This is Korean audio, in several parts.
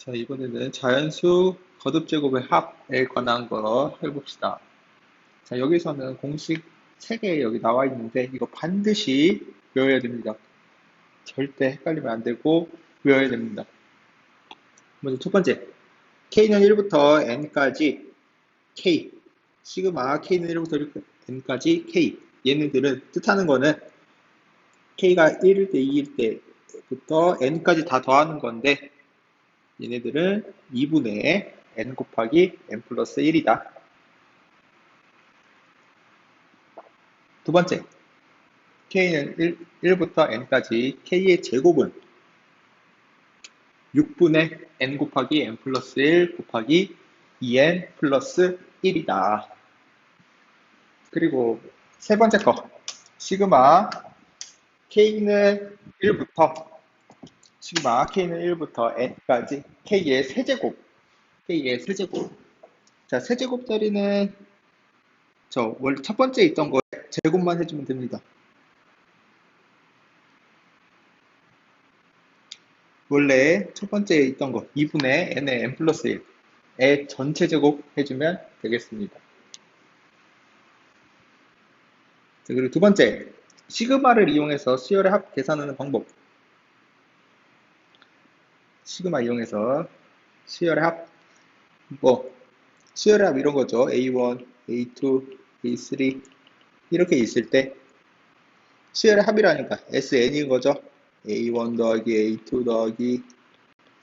자, 이번에는 자연수 거듭제곱의 합에 관한 거 해봅시다. 자, 여기서는 공식 3개 여기 나와 있는데 이거 반드시 외워야 됩니다. 절대 헷갈리면 안 되고 외워야 됩니다. 먼저 첫 번째, k는 1부터 n까지 k, 시그마 k는 1부터 n까지 k. 얘네들은 뜻하는 거는 k가 1일 때 2일 때부터 n까지 다 더하는 건데 얘네들은 2분의 n 곱하기 n 플러스 1이다. 두 번째, k는 1, 부터 n까지 k의 제곱은 6분의 n 곱하기 n 플러스 1 곱하기 2n 플러스 1이다. 그리고 세 번째 거, 시그마 k는 1부터 시그마 k는 1부터 n까지 k의 세제곱 k의 세제곱. 자 세제곱 자리는 저 원래 첫 번째 있던 거 제곱만 해주면 됩니다. 원래 첫 번째 있던 거 2분의 n의 n 플러스 1의 전체 제곱 해주면 되겠습니다. 자, 그리고 두 번째 시그마를 이용해서 수열의 합 계산하는 방법 시그마 이용해서 수열의 합, 뭐, 수열의 합 이런 거죠. A1, A2, A3 이렇게 있을 때 수열의 합이라니까 SN인 거죠. A1 더하기 A2 더하기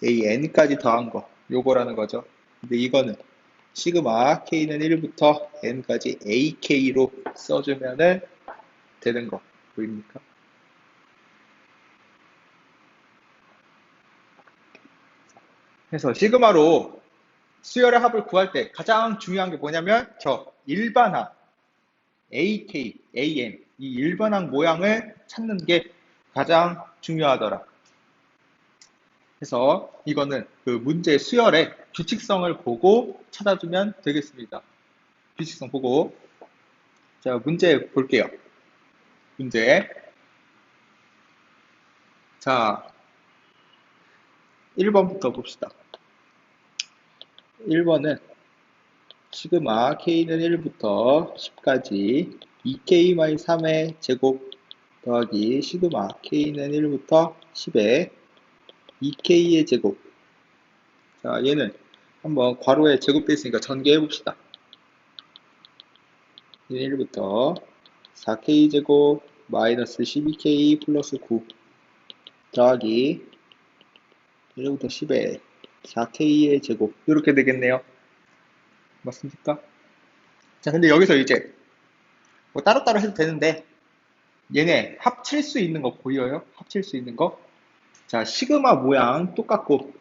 AN까지 더한 거 요거라는 거죠. 근데 이거는 시그마 K는 1부터 N까지 AK로 써주면은 되는 거 보입니까? 그래서 시그마로 수열의 합을 구할 때 가장 중요한 게 뭐냐면 저 일반항 AK, AM 이 일반항 모양을 찾는 게 가장 중요하더라. 그래서 이거는 그 문제 수열의 규칙성을 보고 찾아주면 되겠습니다. 규칙성 보고 자 문제 볼게요. 문제 자 1번부터 봅시다. 1번은 시그마 k는 1부터 10까지 2k-3의 제곱 더하기 시그마 k는 1부터 10에 2k의 제곱. 자 얘는 한번 괄호에 제곱되어 있으니까 전개해 봅시다. 1부터 4k 제곱 마이너스 12k 플러스 9 더하기 1부터 10에 4k의 제곱 이렇게 되겠네요. 맞습니까? 자 근데 여기서 이제 뭐 따로따로 해도 되는데 얘네 합칠 수 있는 거 보여요? 합칠 수 있는 거? 자 시그마 모양 똑같고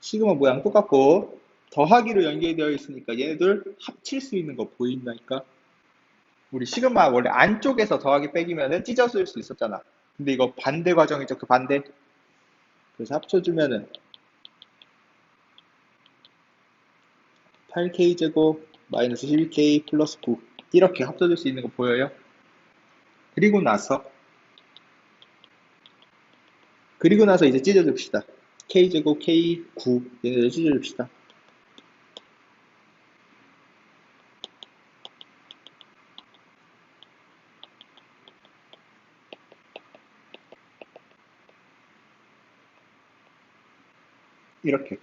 시그마 모양 똑같고 더하기로 연결되어 있으니까 얘네들 합칠 수 있는 거 보인다니까? 우리 시그마 원래 안쪽에서 더하기 빼기면은 찢어질 수 있었잖아. 근데 이거 반대 과정이죠. 그 반대. 그래서 합쳐주면은 8k제곱 마이너스 11k 플러스 9 이렇게 합쳐질 수 있는 거 보여요? 그리고 나서 그리고 나서 이제 찢어줍시다. k제곱 k9 얘네들 찢어줍시다. 이렇게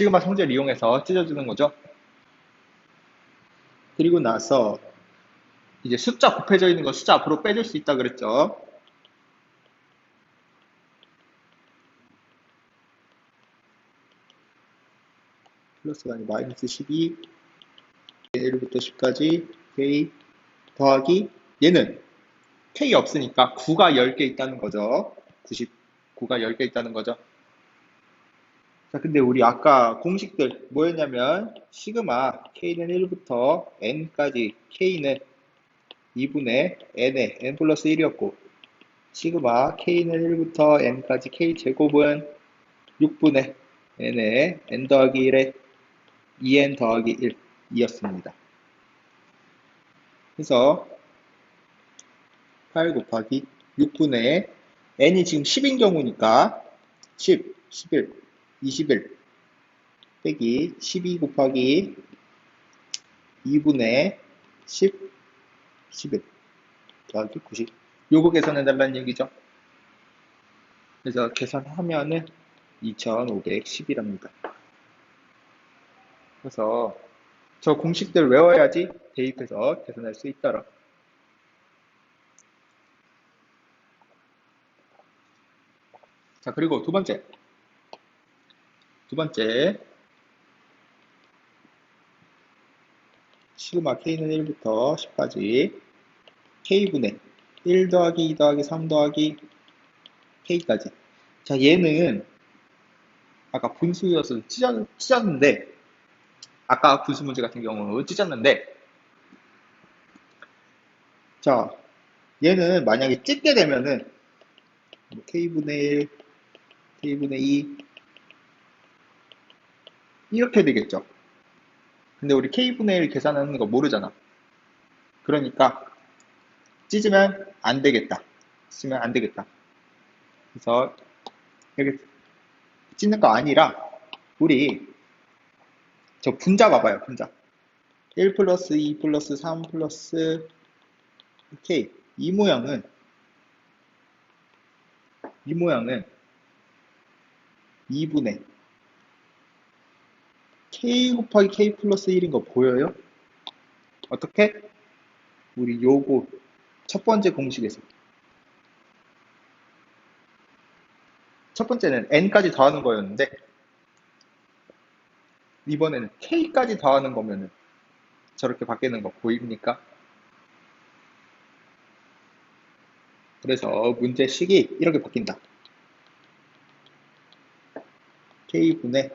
시그마 성질을 이용해서 찢어주는 거죠. 그리고 나서 이제 숫자 곱해져 있는 거 숫자 앞으로 빼줄 수 있다 그랬죠. 플러스가 아니 마이너스 12 1부터 10까지 k 더하기 얘는 k 없으니까 9가 10개 있다는 거죠. 99가 10개 있다는 거죠. 자, 근데 우리 아까 공식들 뭐였냐면 시그마 k는 1부터 n까지 k는 2분의 n의 n 플러스 1이었고 시그마 k는 1부터 n까지 k 제곱은 6분의 n의 n 더하기 1의 2n 더하기 1 이었습니다. 그래서 8 곱하기 6분의 n이 지금 10인 경우니까 10 11, 21 빼기 12 곱하기 2분의 10, 11 더하기 90 요거 계산해 달라는 얘기죠. 그래서 계산하면은 2510이랍니다. 그래서 저 공식들 외워야지 대입해서 계산할 수 있더라. 자, 그리고 두 번째. 두 번째. 시그마 K는 1부터 10까지 K분의 1 더하기 2 더하기 3 더하기 K까지. 자, 얘는 아까 분수여서 찢었, 찢었는데, 아까 분수 문제 같은 경우는 찢었는데, 자, 얘는 만약에 찢게 되면은, 뭐 K분의 1, K분의 2, 이렇게 되겠죠. 근데 우리 K분의 1 계산하는 거 모르잖아. 그러니까, 찢으면 안 되겠다. 찢으면 안 되겠다. 그래서, 이렇게 찢는 거 아니라, 우리, 저 분자 봐봐요, 분자. 1 플러스 2 플러스 3 플러스 K. 이 모양은, 이 모양은 2분의 K 곱하기 K 플러스 1인 거 보여요? 어떻게? 우리 요거 첫 번째 공식에서 첫 번째는 n까지 더하는 거였는데 이번에는 k까지 더하는 거면은 저렇게 바뀌는 거 보입니까? 그래서 문제식이 이렇게 바뀐다. k분의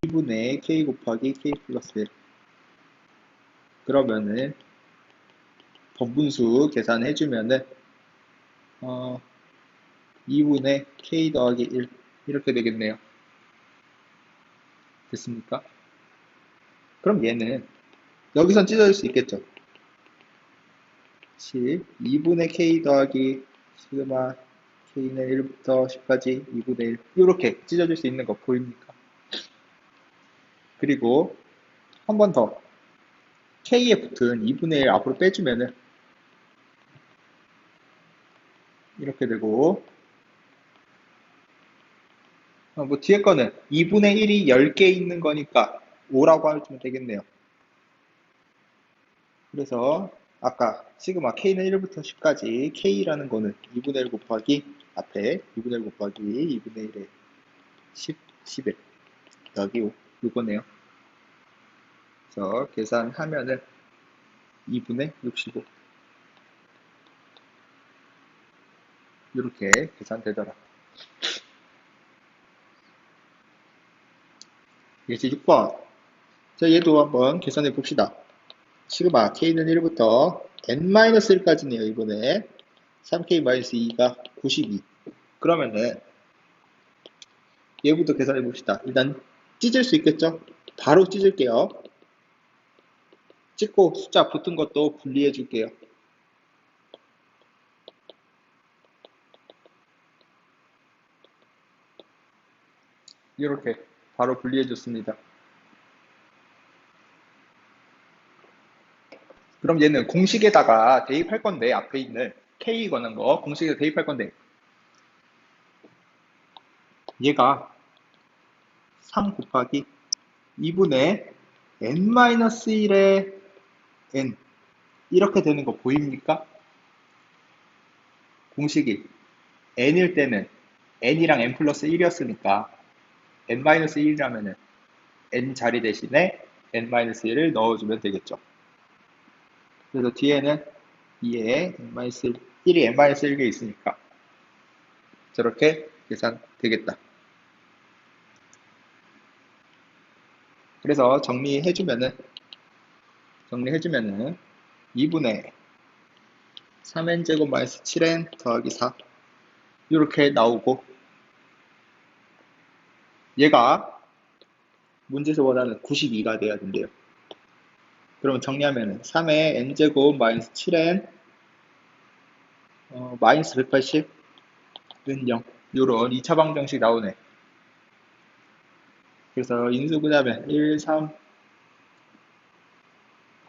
2분의 k 곱하기 k 플러스 1 그러면은 번분수 계산해 주면은 어 2분의 k 더하기 1 이렇게 되겠네요. 됐습니까? 그럼 얘는 여기선 찢어질 수 있겠죠. 10, 2분의 k 더하기 시그마 k는 1부터 10까지 2분의 1 이렇게 찢어질 수 있는 거 보입니까? 그리고 한 번 더 k에 붙은 2분의 1 앞으로 빼주면은 이렇게 되고 어, 뭐 뒤에 거는 2분의 1이 10개 있는 거니까 5라고 하면 되겠네요. 그래서 아까 시그마 k는 1부터 10까지 k라는 거는 2분의 1 곱하기 앞에 2분의 1 곱하기 2분의 1에 10, 11 여기 5 이거네요. 그래서 계산하면은 2분의 65 이렇게 계산되더라. 예제 6번. 자, 얘도 한번 계산해 봅시다. 시그마 k는 1부터 n-1까지네요, 이번에. 3k-2가 92. 그러면은 얘부터 계산해 봅시다. 일단 찢을 수 있겠죠? 바로 찢을게요. 찢고 숫자 붙은 것도 분리해 줄게요. 이렇게 바로 분리해 줬습니다. 그럼 얘는 공식에다가 대입할 건데 앞에 있는 K 거는 거 공식에 대입할 건데 얘가 3 곱하기 2분의 n-1의 n 이렇게 되는 거 보입니까? 공식이 n일 때는 n이랑 n 플러스 1이었으니까 n-1이라면은 n 자리 대신에 n-1을 넣어주면 되겠죠. 그래서 뒤에는 2에 n-1, 1이 n-1개 있으니까 저렇게 계산 되겠다. 그래서 정리해주면은 정리해주면은 2분의 3n제곱 마이너스 7n 더하기 4 이렇게 나오고 얘가 문제에서 원하는 92가 돼야 된대요. 그럼 정리하면 3의 n제곱 마이너스 7n 어, 마이너스 180은 0 요런 2차 방정식 나오네. 그래서 인수분해하면 1, 3,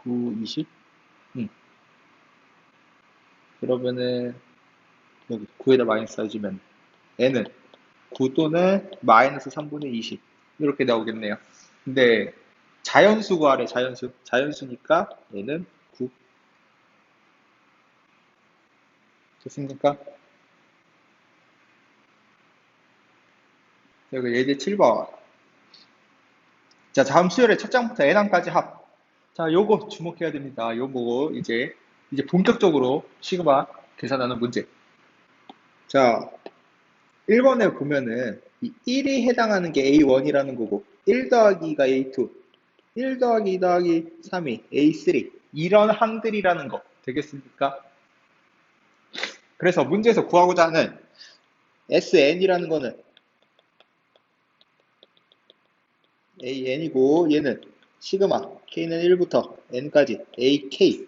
9, 20? 음. 그러면은 여기 9에다 마이너스 해주면 n은 9 또는 마이너스 3분의 20 이렇게 나오겠네요. 근데 자연수 구하래 자연수 자연수니까 n은 9 됐습니까? 여기 예제 7번 자 다음 수열의 첫 장부터 n항까지 합. 자 요거 주목해야 됩니다. 요거 이제 이제 본격적으로 시그마 계산하는 문제. 자 1번에 보면은 이 1이 해당하는 게 A1이라는 거고 1 더하기 2가 A2 1 더하기 2 더하기 3이 A3 이런 항들이라는 거 되겠습니까? 그래서 문제에서 구하고자 하는 SN이라는 거는 AN이고 얘는 시그마 K는 1부터 N까지 AK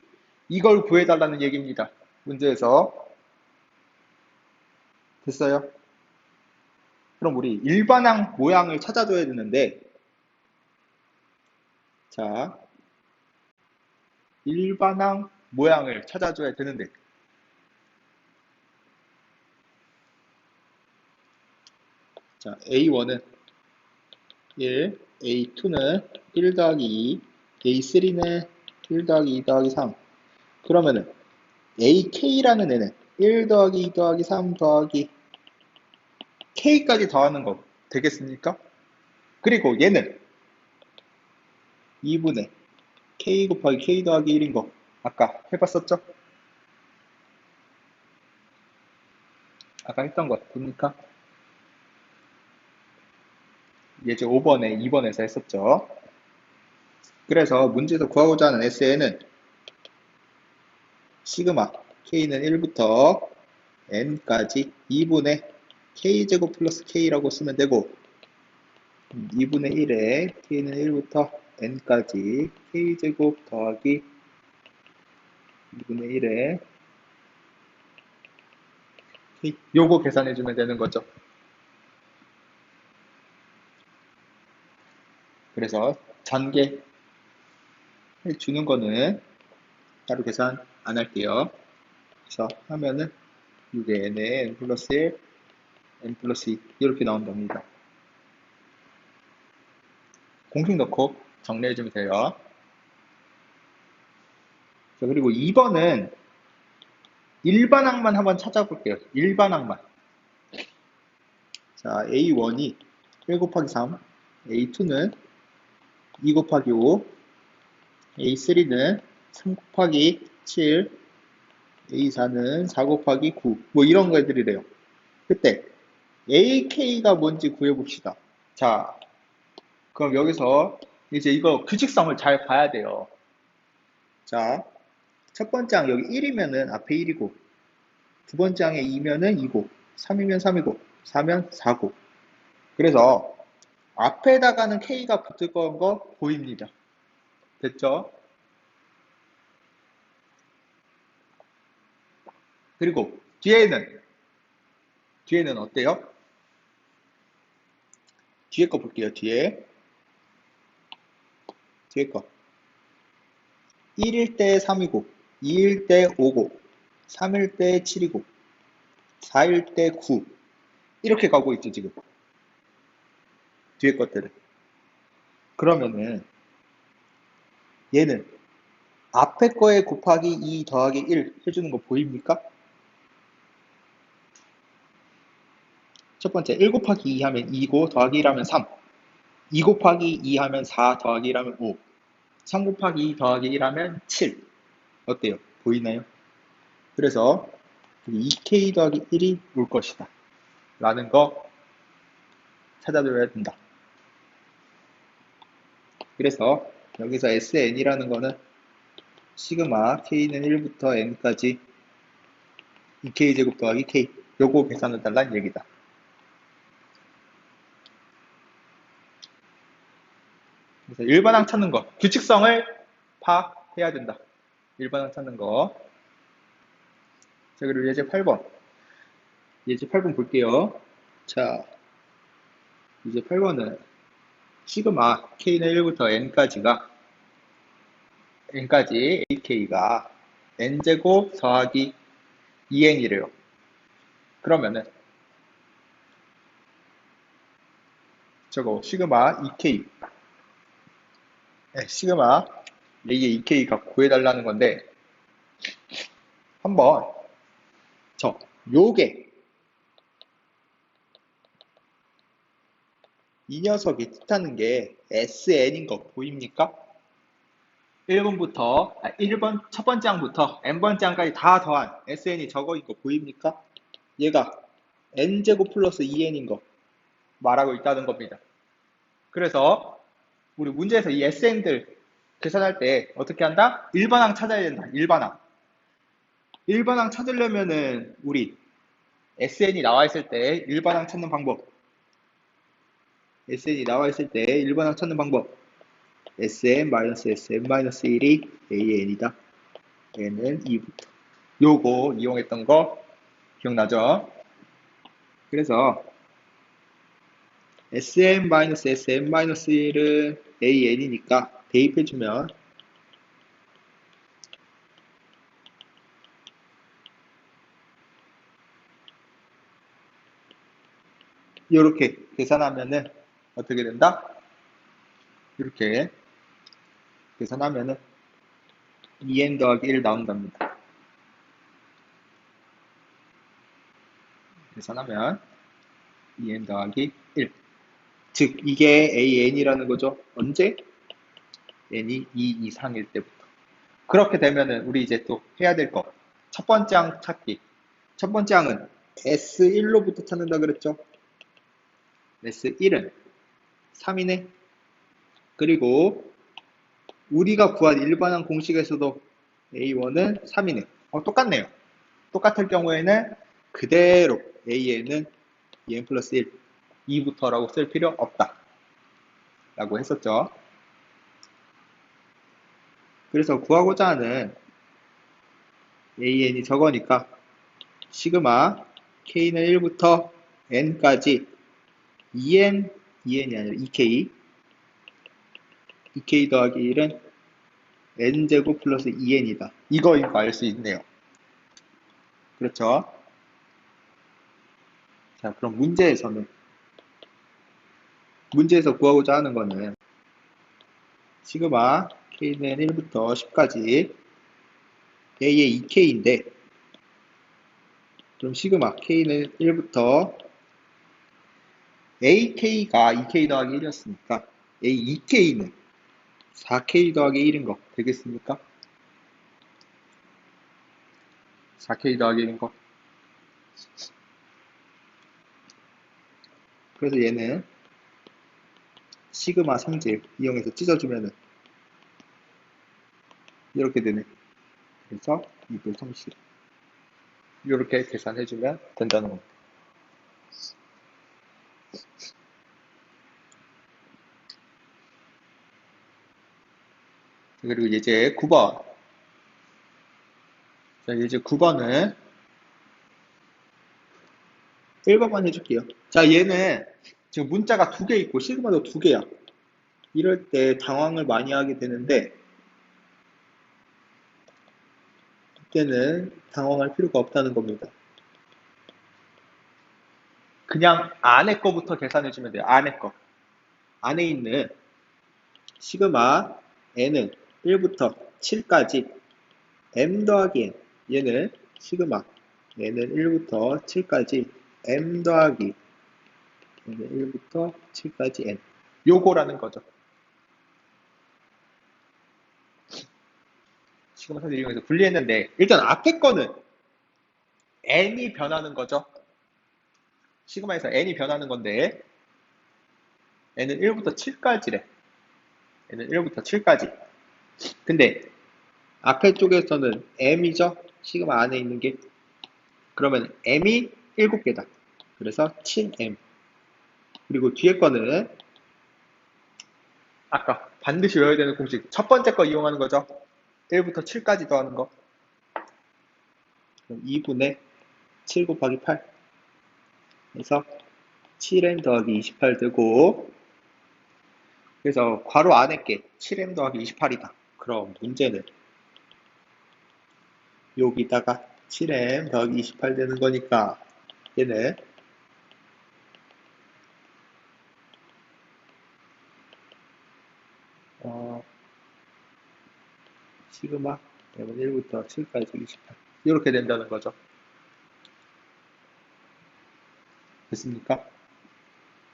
이걸 구해달라는 얘기입니다. 문제에서 됐어요? 그럼 우리 일반항 모양을 찾아줘야 되는데 자 일반항 모양을 찾아줘야 되는데 자 A1은 1, A2는 1 더하기 2, A3는 1 더하기 2 더하기 3 그러면은 AK라는 애는 1 더하기 2 더하기 3 더하기 K까지 더하는 거 되겠습니까? 그리고 얘는 2분의 K 곱하기 K 더하기 1인 거 아까 해봤었죠? 아까 했던 거 됩니까? 예제 5번에 2번에서 했었죠. 그래서 문제에서 구하고자 하는 SN은 시그마 K는 1부터 N까지 2분의 K제곱 플러스 K라고 쓰면 되고 2분의 1에 K는 1부터 N까지 K제곱 더하기 2분의 1에 K 요거 계산해주면 되는 거죠. 그래서 전개 해주는 거는 따로 계산 안 할게요. 그래서 하면은 6에 n에 n 플러스 1, n 플러스 2 이렇게 나온답니다. 공식 넣고 정리해주면 돼요. 자, 그리고 2번은 일반항만 한번 찾아볼게요. 일반항만. 자, A1이 1 곱하기 3, A2는 2 곱하기 5, A3는 3 곱하기 7, A4는 4 곱하기 9, 뭐 이런 거들이래요. 그때 AK가 뭔지 구해봅시다. 자, 그럼 여기서 이제 이거 규칙성을 잘 봐야 돼요. 자, 첫 번째 항 여기 1이면은 앞에 1이고, 두 번째 항에 2면은 2고, 3이면 3이고, 4면 4고. 그래서 앞에다가는 K가 붙을 거 보입니다. 됐죠? 그리고 뒤에는 뒤에는 어때요? 뒤에 거 볼게요. 뒤에 뒤에 거 1일 때 3이고 2일 때 5고 3일 때 7이고 4일 때 9 이렇게 가고 있죠 지금 뒤에 것들은 그러면은 얘는 앞에 거에 곱하기 2 더하기 1 해주는 거 보입니까? 첫 번째 1 곱하기 2 하면 2고 더하기 1 하면 3 2 곱하기 2 하면 4 더하기 1 하면 5 3 곱하기 2 더하기 1 하면 7 어때요? 보이나요? 그래서 2k 더하기 1이 올 것이다 라는 거 찾아줘야 된다 그래서 여기서 SN이라는 거는 시그마 K는 1부터 N까지 2K제곱 더하기 K 요거 계산해 달라는 얘기다 그래서 일반항 찾는 거, 규칙성을 파악해야 된다. 일반항 찾는 거. 자, 그리고 예제 8번. 예제 8번 볼게요. 자, 이제 8번은 시그마 k는 1부터 n까지가 n까지 ak가 n제곱 더하기 2n이래요. 그러면은 저거 시그마 2k 네, 시그마 이게 2k가 구해달라는 건데 한번 저 요게 이 녀석이 뜻하는 게 SN인 거 보입니까? 1번부터, 아, 1번, 첫 번째 항부터 n번째 항까지 다 더한 SN이 저거인 거 보입니까? 얘가 n제곱 플러스 2n인 거 말하고 있다는 겁니다. 그래서 우리 문제에서 이 SN들 계산할 때 어떻게 한다? 1번항 찾아야 된다. 1번항. 1번항 찾으려면은 우리 SN이 나와 있을 때 1번항 찾는 방법. SN이 나와 있을 때 1번항 찾는 방법. SN-SM-1이 AN이다. N은 2부터. 요거 이용했던 거 기억나죠? 그래서 SM-SM-1은 AN이니까 대입해주면 이렇게 계산하면은 어떻게 된다? 이렇게 계산하면은 2n 더하기 1 나온답니다. 계산하면 2n 더하기 1. 즉, 이게 an이라는 거죠. 언제? n이 2 이상일 때부터. 그렇게 되면은 우리 이제 또 해야 될 거. 첫 번째 항 찾기. 첫 번째 항은 S1로부터 찾는다 그랬죠. S1은 3이네. 그리고 우리가 구한 일반항 공식에서도 A1은 3이네. 어, 똑같네요. 똑같을 경우에는 그대로 A에는 2n 플러스 1, 2부터라고 쓸 필요 없다. 라고 했었죠. 그래서 구하고자 하는 AN이 저거니까 시그마 K는 1부터 N까지 2N, 2N이 아니라 2K 2K 더하기 1은 N제곱 플러스 2N이다. 이거인 거 알 수 있네요. 그렇죠? 자, 그럼 문제에서는 문제에서 구하고자 하는 거는 시그마 K는 1부터 10까지 A의 2K인데 그럼 시그마 K는 1부터 AK가 2K 더하기 1이었으니까 A 2K는 4K 더하기 1인 거 되겠습니까? 4K 더하기 1인 거 그래서 얘는 시그마 성질 이용해서 찢어주면은 이렇게 되네. 그래서 2분 30. 이렇게 계산해주면 된다는 겁니다. 그리고 이제 9번. 자, 이제 9번은 1번만 해줄게요. 자, 얘는 지금 문자가 두 개 있고 시그마도 두 개야. 이럴 때 당황을 많이 하게 되는데 그때는 당황할 필요가 없다는 겁니다. 그냥 안에 거부터 계산해 주면 돼요. 안에 거. 안에 있는 시그마 n은 1부터 7까지 m 더하기 n 얘는 시그마 n은 1부터 7까지 m 더하기 얘는 1부터 7까지 n 요거라는 거죠. 시그마 선을 이용해서 분리했는데 일단 앞에 거는 n이 변하는 거죠. 시그마에서 n이 변하는 건데 n은 1부터 7까지래. n은 1부터 7까지. 근데 앞에 쪽에서는 m이죠. 시그마 안에 있는 게. 그러면 m이 7개다. 그래서 7m. 그리고 뒤에 거는 아까 반드시 외워야 되는 공식. 첫 번째 거 이용하는 거죠. 1부터 7까지 더하는 거. 그럼 2분의 7 곱하기 8. 그래서 7n 더하기 28 되고 그래서 괄호 안에 게 7m 더하기 28이다. 그럼 문제는 여기다가 7m 더하기 28 되는 거니까 얘는 어, 시그마 m 1부터 7까지 28 이렇게 된다는 거죠. 됐습니까?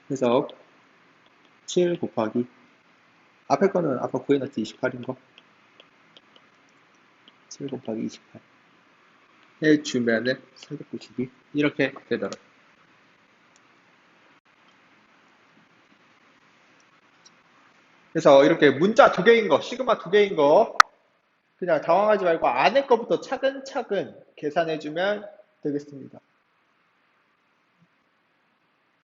그래서 7 곱하기 앞에 거는 아까 구해놨지 28인 거. 7 곱하기 28 해주면은 492 이렇게 되더라. 그래서 이렇게 문자 두 개인 거, 시그마 두 개인 거 그냥 당황하지 말고 안에 거부터 차근차근 계산해주면 되겠습니다.